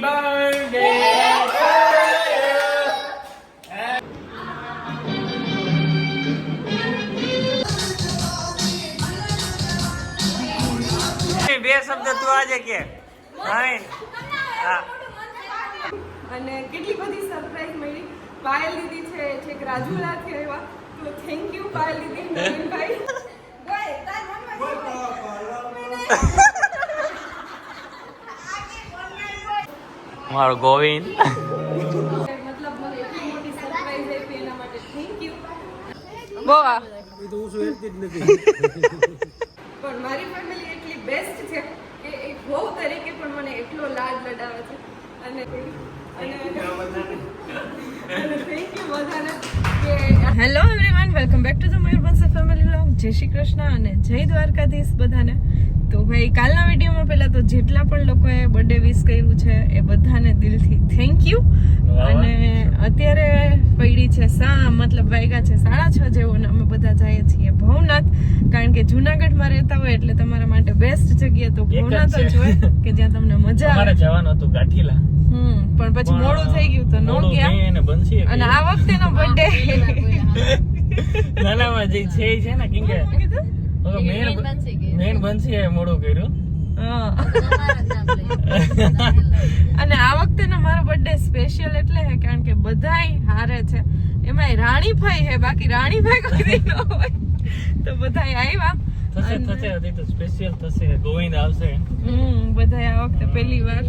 birthday! બે શબ્દ તું આજે કે. અને કેટલી બધી સરપ્રાઈઝ મળી. પાયલ દીદી છે છેક રાજુલાથી આવ્યા તો થેન્ક યુ પાયલ દીદી નવીનભાઈ. તાર મનમાં મારો ગોવિંદ શું છે? મતલબ મને એટલી મોટી સરપ્રાઈઝ આપી એના માટે થેન્ક ગોવિંદ. ગોવા પણ મારી ફેમિલી એટલી બેસ્ટ છે કે એક તરીકે પણ મને એટલો લાડ લડાવે છે. અને થેન્ક યુ બધાને hello everyone welcome back to the Mayurbhans family vlog જય શ્રી કૃષ્ણ અને જય દ્વારકાધીશ બધાને. તો ભાઈ કાલના વિડીયોમાં પહેલા તો જેટલા પણ લોકોએ બર્થડે વિશ કર્યું છે એ બધાને દિલથી થેન્ક યુ અને અત્યારે પડી છે સા મતલબ વાગ્યા છે સાડા છ જેવો ને અમે બધા જઈએ છીએ ભવનાથ. કારણ કે જુનાગઢમાં રહેતા હોય એટલે તમારા માટે બેસ્ટ જગ્યા તો ભવનાથ જ હોય કે જ્યાં તમને મજા અમારે આવે જવાનું હતું ગાંઠીલા. હમ પણ પછી મોડું થઈ ગયું તો નો ગયા. અને આ વખતેનો બર્થડે નાનામાં જે છે છે ને કેમ કે મેન મેન બંસી એ મોડું કર્યું. અને આ વખતેનો મારો બર્થડે સ્પેશિયલ એટલે હે કારણ કે બધાય હારે છે. એમાંય રાણીભાઈ હે બાકી રાણીભાઈ કોઈ દી ન હોય. તો બધાય આવ્યા થશે થશે હજી તો સ્પેશિયલ થશે. ગોવિંદ આવશે. હમ બધાય આ વખતે પહેલી વાર.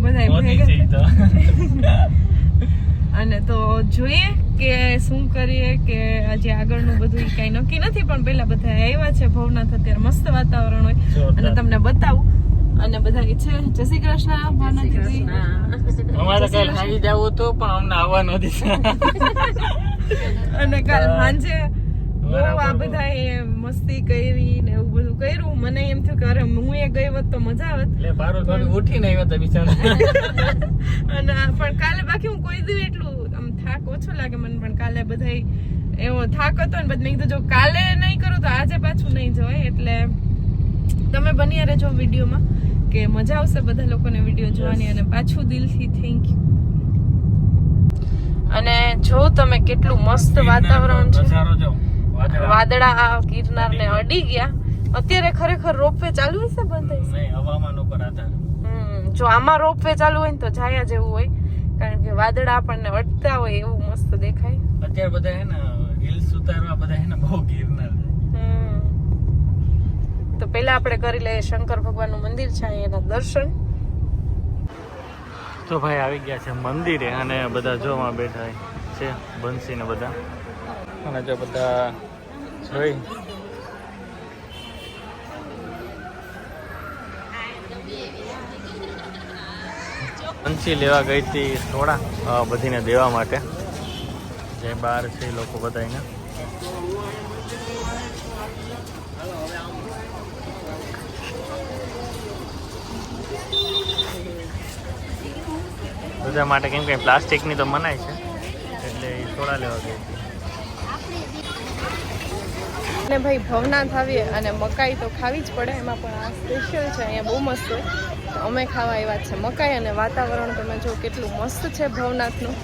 બધાય ભેગા તો. અને તો જોઈએ કે શું કરીએ કે આજે આગળનું બધું એ કાંઈ નક્કી નથી પણ પેલા બધા આવ્યા છે ભવનાથ. અત્યારે મસ્ત વાતાવરણ હોય. અને તમને બતાવું. અને બધા છે. જય શ્રી કૃષ્ણ દીદી અમારે કાલ હાજી જવું હતું પણ અમને આવવા નથી અને કાલ સાંજે બહુ આ બધાએ બધા મસ્તી કરી ને એવું બધું કર્યું. મને એમ થયું કે અરે હું એ ગઈ હોત તો મજા આવત. એટલે પારો ભાભી ઉઠીને આવ્યા હતા બિચારા. અને પણ કાલે બાકી હું કોઈ દી એટલું થાક ઓછો લાગે મને પણ કાલે બધાય એવો થાક હતો ને બધા કીધું જો કાલે નહીં કરું તો આજે પાછું નહીં જવાય. એટલે તમે બની રહેજો વિડીયોમાં કે મજા આવશે બધા લોકોને વીડિયો જોવાની અને પાછું દિલથી થેન્ક યુ અને જો તમે કેટલું મસ્ત વાતાવરણ છે. વાદળા. વાદળા આ ગિરનાર ને અડી ગયા. અત્યારે ખરેખર રોપવે ચાલુ હશે બંધ હશે નહીં હવામાન ઉપર આધાર. હમ, જો આમાં રોપવે ચાલુ હોય ને તો જાયા જેવું હોય. વાદળા આપણને વટતા હોય એવું મસ્ત દેખાય. અત્યારે બધા હે ને હિલ્સ ઉતારવા બધા હે ને બહુ ગિરનાર. તો પેલા આપણે કરી લઈએ શંકર ભગવાનનું મંદિર છે એના દર્શન. તો ભાઈ આવી ગયા છે મંદિરે અને બધા જોવા બેઠા છે બંસી ને બધા. અને જો બધા જોઈ. બંસી લેવા ગઈ હતી સોડા બધીને દેવા માટે. જે બહાર છે એ લોકો બધાને બધા માટે કેમ કે પ્લાસ્ટિકની તો મનાય છે, એટલે એ સોડા લેવા ગઈ હતી. અને ભાઈ ભવનાથ આવીએ અને મકાઈ તો ખાવી જ પડે, એમાં પણ આ સ્પેશિયલ છે, અહીંયા બહુ મસ્ત અમે ખાવા આવ્યા છે મકાઈ અને વાતાવરણ તમે જો કેટલું મસ્ત છે ભવનાથનું.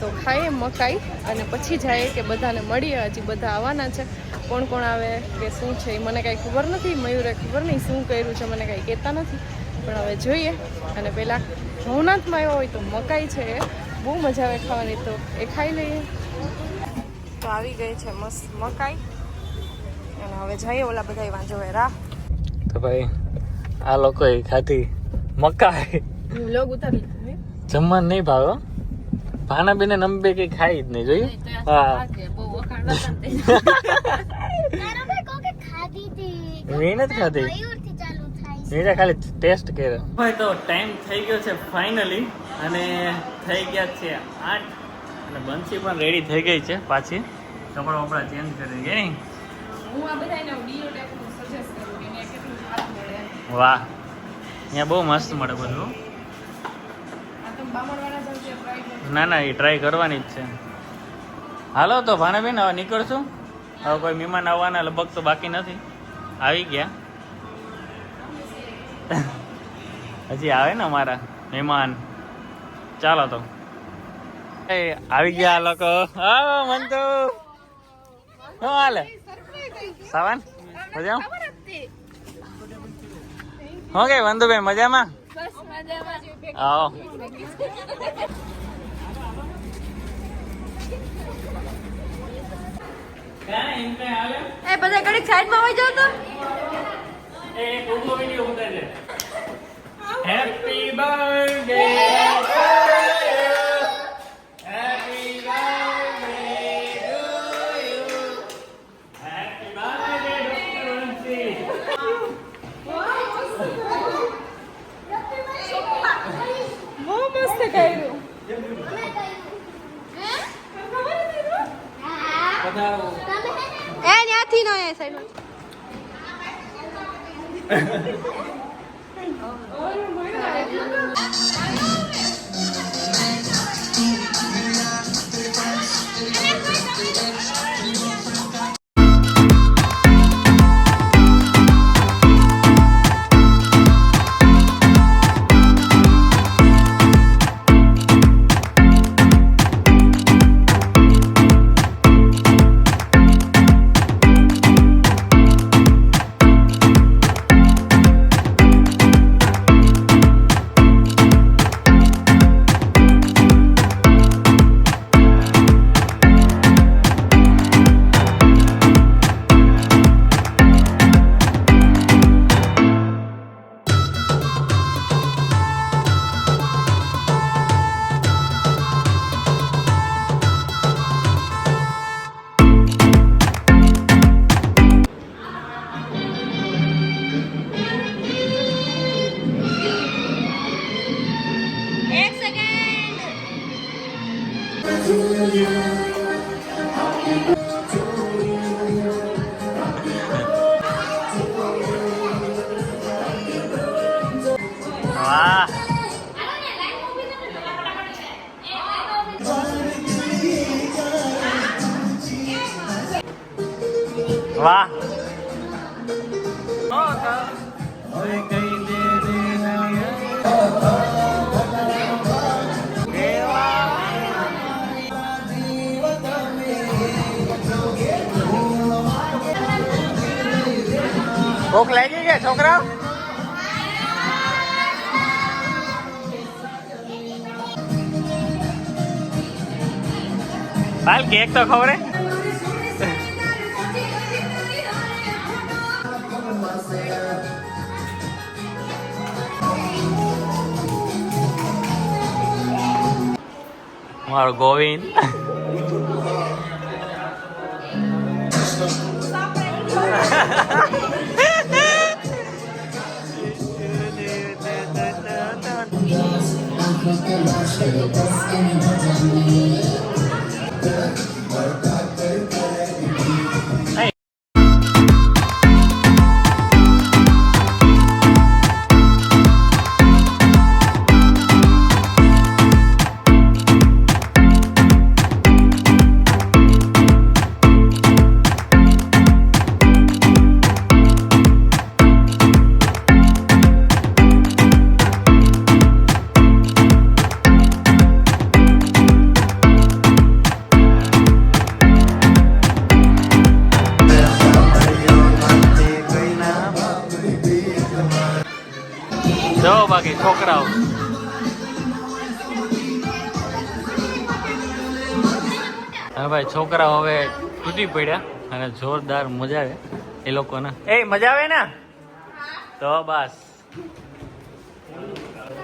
તો ખાઈએ મકાઈ અને પછી જાય કે બધાને મળીએ, હજી બધા આવવાના છે. કોણ કોણ આવે, કે શું છે, એ મને કાંઈ ખબર નથી, મયુરે ખબર નહીં શું કર્યું છે, મને કાંઈ કહેતા નથી. પણ હવે જોઈએ અને પહેલાં ભવનાથમાં આવ્યો હોય તો મકાઈ છે એ. બહુ મજા આવે ખાવાની તો એ ખાઈ લઈએ. તો આવી ગઈ છે મસ્ત મકાઈ. અને હવે જઈએ ઓલા બધા વાંચો રાહ તો ભાઈ, આ લોકોએ ખાધી. મકાઈ. લોગ ઉતારી જમવાનું નહીં ભાવે ભાના બેને નંબે કે ખાઈ જ નહીં જોયું? હા. મેં નથી ખાધી. મેં ખાલી ટેસ્ટ કર્યો. ભાઈ તો ટાઈમ થઈ ગયો છે ફાઇનલી અને થઈ ગયા છે આઠ. અને બંસી પણ રેડી થઈ ગઈ છે પાછી. કપડા વપડા ચેન્જ કરી ગઈ. હું આ બધાને ડીઓ ટાઈપનું સજેસ્ટ કરું કે અહીંયા કેટલું સારું મળે. એમ. વાહ. અહીંયા બહુ મસ્ત મળે બધું. ના ના, એ ટ્રાય કરવાની જ છે. હાલો તો ભાનાબેન હવે નીકળશું. હવે કોઈ મહેમાન આવવાના, લગભગ તો બાકી નથી. આવી ગયા. હજી આવે ને અમારા મહેમાન? ચાલો તો. આવી ગયા લોકો. હા તો શું હાલે? સાવાન? મજા હું કે વંદુભાઈ મજામાં? આવો. એ બધા ઘડીક સાઈડમાં હોય જાવ તો. એક ઊભો વિડિયો ઉતારે happy birthday happy birthday to you happy birthday doctor Vanshi બહુ મસ્ત કર્યું પધારો એ ત્યાંથી નો એ સાઈડમાં એક ભૂખ લાગી ગયા છોકરા હાલ કેક તો ખબર મારો Govind. Look at my sugar, that's any time I need. Work, work, બાકી છોકરાઓ. હા ભાઈ છોકરાઓ હવે તૂટી પડ્યા અને જોરદાર મજા આવે એ લોકોને. એ મજા આવે ને? તો બસ.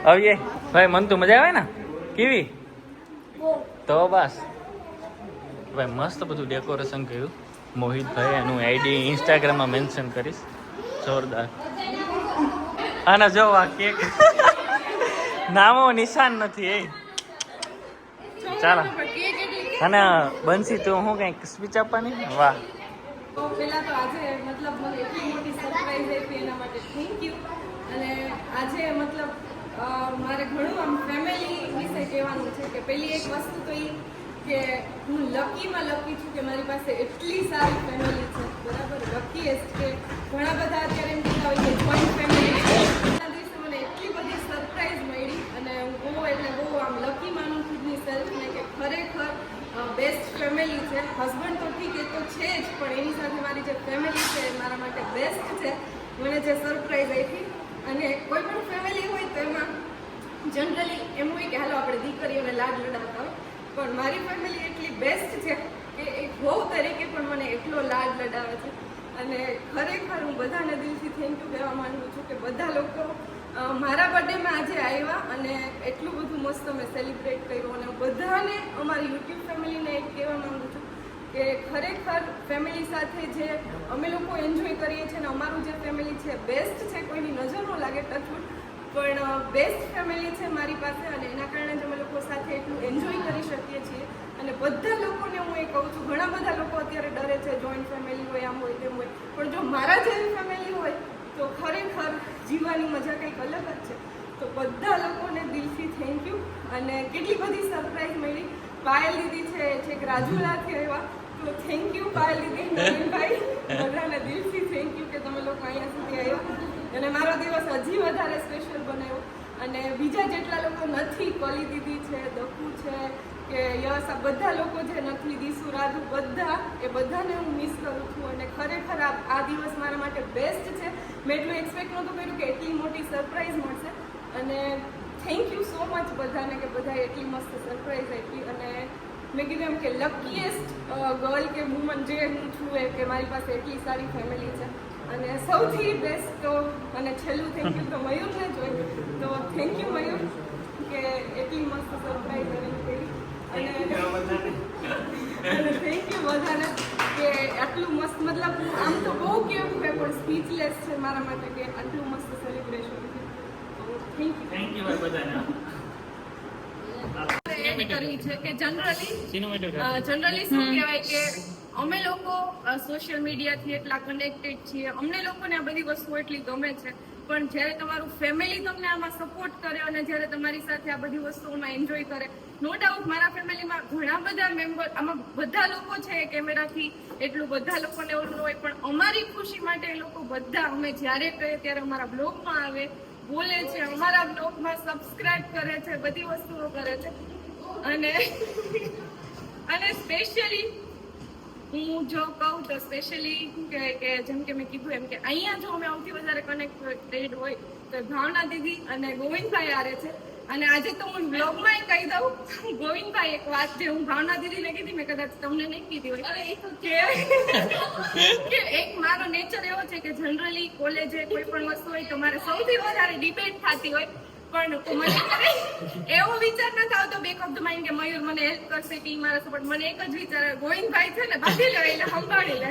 આવીએ. ભાઈ મન તો મજા આવે ને? કેવી? તો બસ. ભાઈ મસ્ત બધું ડેકોરેશન કર્યું. મોહિતભાઈ એનું આઈડી ઇન્સ્ટાગ્રામમાં મેન્શન કરીશ. જોરદાર. અને જો આ કેક. નામો નિશાન નથી એ. ચાલો. અને બનશી તું હું કંઈક સ્પીચ આપવાની? વાહ. તો પહેલાં તો આજે મતલબ એટલી મોટી સરપ્રાઈઝ આપી એના માટે. આજે મતલબ મારે ઘણું આમ ફેમિલી વિશે કહેવાનું છે કે પહેલી એક વસ્તુ તો એ કે હું લકીમાં લકી છું કે મારી પાસે એટલી સારી ફેમિલી છે. બરાબર? લકીએસ્ટ કે ઘણા બધા અત્યારે એમ ફેમિલી એટલે બહુ આમ લકી માનું છું સેલ્ફને કે ખરેખર બેસ્ટ ફેમિલી છે. હસબન્ડ તો ઠીક, એ તો છે જ, પણ એની સાથે મારી જે ફેમિલી છે, એ મારા માટે બેસ્ટ છે. મને જે સરપ્રાઈઝ આપી અને કોઈ પણ ફેમિલી હોય તો એમાં જનરલી એમ હોય કે હાલો આપણે દીકરીઓને લાડ લડાવતા હોય. પણ મારી ફેમિલી એટલી બેસ્ટ છે કે એક બહુ તરીકે પણ મને એટલો લાડ લડાવે છે. અને ખરેખર હું બધાને દિલથી થેન્ક યુ કહેવા માગું છું કે બધા લોકો મારા બર્થડેમાં આજે આવ્યા અને એટલું બધું મસ્ત મેં સેલિબ્રેટ કર્યું અને બધાને અમારી યુટ્યુબ ફેમિલીને એક કહેવા માગું છું કે ખરેખર ફેમિલી સાથે જે અમે લોકો એન્જોય કરીએ છીએ અને અમારું જે ફેમિલી છે બેસ્ટ છે, કોઈની નજર ન લાગે ટચવુડ પણ બેસ્ટ ફેમિલી છે મારી પાસે અને એના કારણે જ અમે લોકો સાથે એટલું એન્જોય કરી શકીએ છીએ. અને બધા લોકોને હું એ કહું છું, ઘણા બધા લોકો અત્યારે ડરે છે જોઈન્ટ ફેમિલી હોય, આમ હોય તેમ હોય. પણ જો મારા જેવી ફેમિલી હોય તો ખરેખર જીવવાની મજા કંઈક અલગ જ છે. તો બધા લોકોને દિલથી થેન્ક યુ અને કેટલી બધી સરપ્રાઈઝ મળી. પાયલ દીદી છે છેક રાજુલાથી આવ્યા. તો થેન્ક યુ પાયલ દીદી, નવીનભાઈ. બધાને દિલથી થેન્ક યુ કે તમે લોકો અહીંયા સુધી આવ્યા. અને મારો દિવસ હજી વધારે સ્પેશિયલ બનાવ્યો. અને બીજા જેટલા લોકો નથી કોલી દીદી છે દખુ છે કે યસ, આ બધા લોકો જે નથી દીસુ રાજુ બધા, એ બધાને હું મિસ કરું છું અને ખરેખર આ દિવસ મારા માટે બેસ્ટ છે. મેં એટલું એક્સપેક્ટ નહોતું કર્યું કે એટલી મોટી સરપ્રાઈઝ મળશે. અને થેન્ક યુ સો મચ બધાને કે બધાએ એટલી મસ્ત સરપ્રાઈઝ આપી. અને મેં કીધું એમ કે લકીએસ્ટ ગર્લ કે વુમન જે હું છું એ કે મારી પાસે એટલી સારી ફેમિલી છે. અને સૌથી બેસ્ટ તો અને છેલ્લું થેન્ક યુ તો મયુરને જ હોય. તો થેન્ક યુ મયુર કે એટલી મસ્ત સરપ્રાઈઝ કરી અને અને થેન્ક યુ બધાને કે આટલું મસ્ત મતલબ આમ તો બહુ કેવું છે પણ સ્પીચલેસ છે મારા માટે કે આટલું મસ્ત સેલિબ્રેશન છે. થેન્ક યુ થેન્ક યુ બધાને. કરવી છે કે જનરલી જનરલી શું કહેવાય કે અમે લોકો સોશિયલ મીડિયાથી એટલા કનેક્ટેડ છીએ. અમને લોકોને આ બધી વસ્તુઓ એટલી ગમે છે. પણ જ્યારે તમારું ફેમિલી તમને આમાં સપોર્ટ કરે અને જ્યારે તમારી સાથે આ બધી વસ્તુઓમાં એન્જોય કરે નો ડાઉટ મારા ફેમિલીમાં ઘણા બધા મેમ્બર આમાં બધા લોકો છે કેમેરાથી એટલું બધા લોકોને એવું હોય, પણ અમારી ખુશી માટે એ લોકો બધા અમે જ્યારે કહીએ ત્યારે અમારા બ્લોગમાં આવે, બોલે છે, અમારા બ્લોગમાં સબસ્ક્રાઇબ કરે છે, બધી વસ્તુઓ કરે છે. અને અને સ્પેશિયલી હું જો કહું તો સ્પેશિયલી કે જેમ કે મેં કીધું એમ કે અહીંયા જો અમે સૌથી વધારે કનેક્ટેડ હોય તો ભાવના દીદી અને ગોવિંદભાઈ આરે છે. અને આજે તો હું બ્લોગમાં કહી દઉં ગોવિંદભાઈ એક વાત જે હું ભાવના દીદીને કીધી મેં કદાચ તમને નહીં કીધી હોય. કે કે એક મારો નેચર એવો છે કે જનરલી કોલેજે કોઈ પણ વસ્તુ હોય તો મારે સૌથી વધારે ડિબેટ થતી હોય પણ મને એવો વિચાર નથી આવતો બેક ઓફ ધ માઇન્ડ કે મયુર મને હેલ્પ કરશે કે મારા સપોર્ટ મને એક જ વિચાર ગોવિંદભાઈ છે ને બાંધી લે એટલે સંભાળી લે.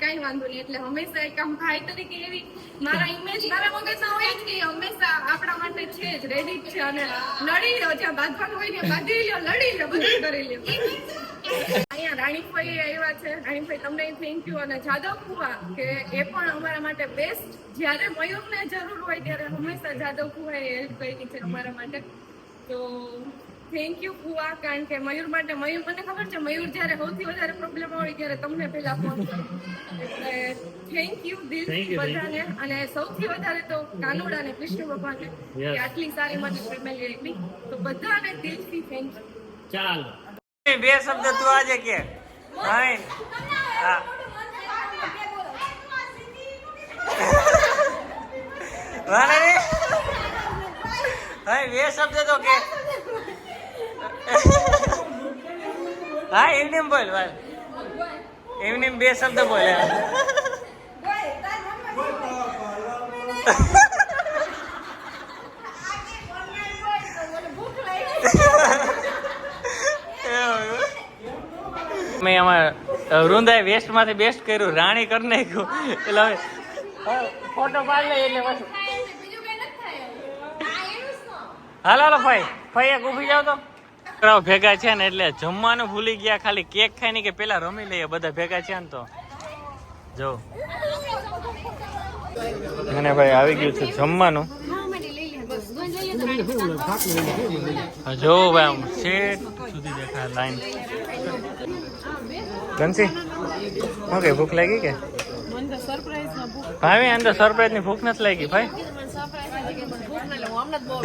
કઈ વાંધો નહીં. એટલે હંમેશા એક રેડી છે અને લડી લો જ્યાં બાંધવાનું હોય ને બાંધી લડી લ્યો, બધું કરી લ્યો. અહીંયા રાણીભાઈ આવ્યા છે. રાણીભાઈ તમને થેન્ક યુ અને જાદવ કુવા કે એ પણ અમારા માટે બેસ્ટ જ્યારે મયુરને જરૂર હોય ત્યારે હંમેશા જાદવ કુવાએ હેલ્પ કરી છે અમારા માટે. તો થેન્ક યુ કુવા કારણ કે મયુર માટે મયુર મને ખબર છે મયુર જ્યારે સૌથી વધારે પ્રોબ્લેમ હોય ત્યારે તમને પહેલા ફોન કરે. એટલે થેન્ક યુ દિલ. બધાને. અને સૌથી વધારે તો કાનુડા અને કૃષ્ણ ભગવાનને. કે આટલી સારી મારી ફેમિલી આપી તો બધાને દિલથી થેન્ક યુ ચાલો. બે શબ્દ તું આજે કે. હા. વાને રે બે શબ્દ તો કે હા એમને એમ બોલ ભાઈ એમને બે શબ્દ બોલ. મેં અમાર વૃંદાએ વેસ્ટમાંથી બેસ્ટ કર્યું, રાણી કરી નાખ્યું. એટલે ફોટો પાડી લે એટલે હાલો હાલો ભાઈ. ભાઈ એક ઊભી જાવ તો. છોકરાઓ ભેગા છે ને એટલે જમવાનું ભૂલી ગયા ખાલી કેક ખાઈ ને કે પેલા રમી લઈએ બધા ભેગા છે ને તો. જો. અને ભાઈ આવી ગયું છે જમવાનું. જો ભાઈ આમ શેઠ સુધી દેખાય લાઈન બંસી શું ભૂખ લાગી કે? ભાઈ અંદર સરપ્રાઈઝની ભૂખ નથી લાગી ભાઈ મને સરપ્રાઈઝ હતી કે મને ભૂખ ના લાગે હમણાં જ બહુ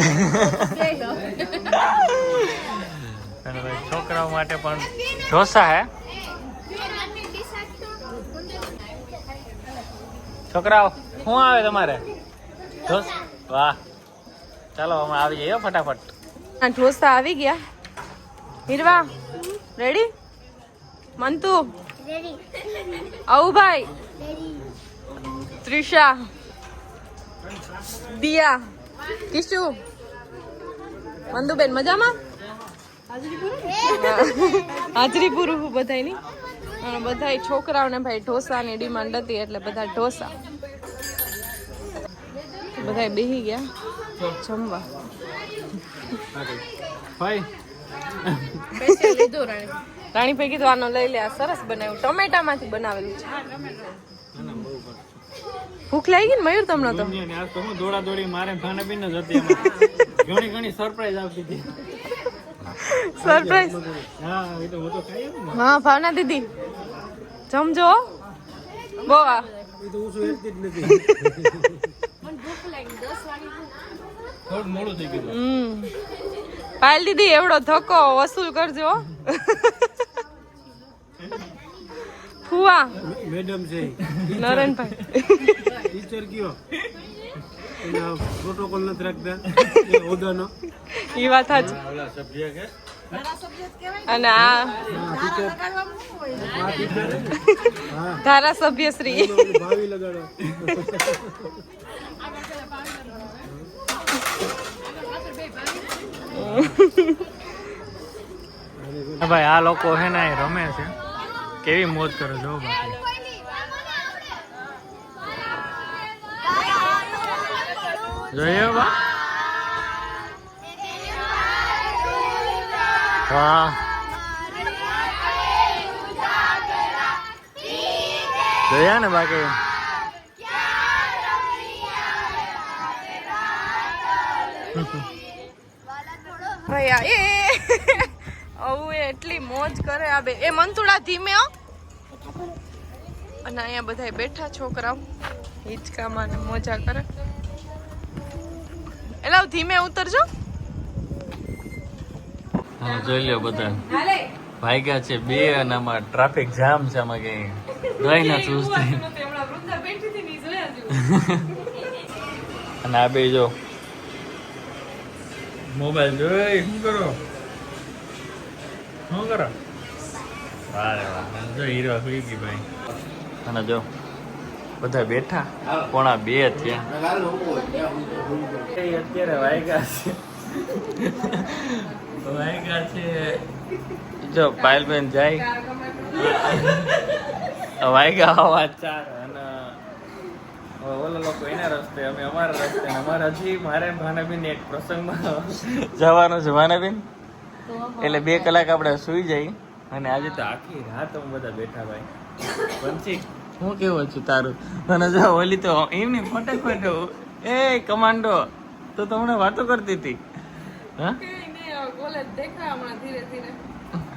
અને ભાઈ છોકરાઓ માટે પણ ઢોસા હે? છોકરાઓ શું આવે તમારે? ઢોસ વાહ. ચાલો અમે આવી જઈએ હો ફટાફટ. આ ઢોસા આવી ગયા. હીરવા રેડી મંતુ? આવું ભાઈ ત્રિષા? દિયા? કિશુ મંદુબેન મજામાં? હાજરી પૂરું હું બધાની અને બધાય છોકરાઓને ભાઈ ઢોસાની ડિમાન્ડ હતી એટલે બધા ઢોસા. બધાય બેહી ગયા જમવા. રાણીભાઈ રાણી ભાઈ કીધું આનો લઈ લે આ સરસ બનાવ્યું. ટમેટામાંથી બનાવેલું છે. ભૂખ લાગી ને મયુર તમને તો. આજ તો હું દોડા દોડી મારે ખાને પીને જ હતી ઘણી ઘણી સરપ્રાઈઝ આવતી હતી. સરપ્રાઈઝ હા એ તો હું તો ખાઈ હા ભાવના દીદી. જમજો હો. બહુ આ. થોડું મોડું થઈ ગયું. હમ. પાયલ દીદી એવડો ધક્કો વસૂલ કરજો. ફુવા મેડમ છે. નરેનભાઈ ટીચર કયો? પ્રોટોકોલ નથી રાખતા. એ હોદાનો એ વાત સાચી સભ્ય કે? અને આ આ ધારાસભ્ય શ્રી ભાવી લગાડો. હા ભાઈ આ લોકો હે ને રમે છે. કેવી મોજ કરો છો બાકી જોઈએ બા. વાહ. જોયા ને બાકી ભૈયા, એ. આવું એટલી મોજ કરે આ બે. એ મંતુડા ધીમે, હો. અને અહીંયા બધા બેઠા છોકરાઓ. હિંચકામાં ને મોજા કરે. એટલે ધીમે ઉતરજો. હા જોઈ લ્યો બધા ભાગ્યા છે બે અને આમાં ટ્રાફિક જામ છે આમાં કઈ. ગઈ ના ચૂસતી. અને આ બે જો. મોબાઈલ જોઈ શું કરો? શું કરો? વાહ વાહ. જો હીરો સુઈ ગઈ ભાઈ. અને જો બધા બેઠા પોણા બે થયા. અત્યારે વાયગા છે. વાયગા છે. જો પાયલબેન જાય. વાયગા હવા ચાર અને ઓલા લોકો એના રસ્તે અમે અમારા રસ્તે અમારે હજી મારે ભાનાબેન એક પ્રસંગમાં જવાનું છે ભાનાબેન? એટલે બે કલાક આપણે સુઈ જઈ. અને આજે તો આખી રાત અમે બધા બેઠા ભાઈ. હું કેવું છું તારું? મને જો ઓલી તો એમની ફટાફટ એ કમાન્ડો તો તમને વાતો કરતી હતી. હા?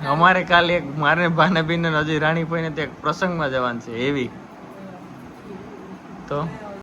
અમારે કાલે એક મારે ભાનાબેન ને હજી રાણીભાઈ ને ત્યાં પ્રસંગમાં જવાનું છે એવી. તો?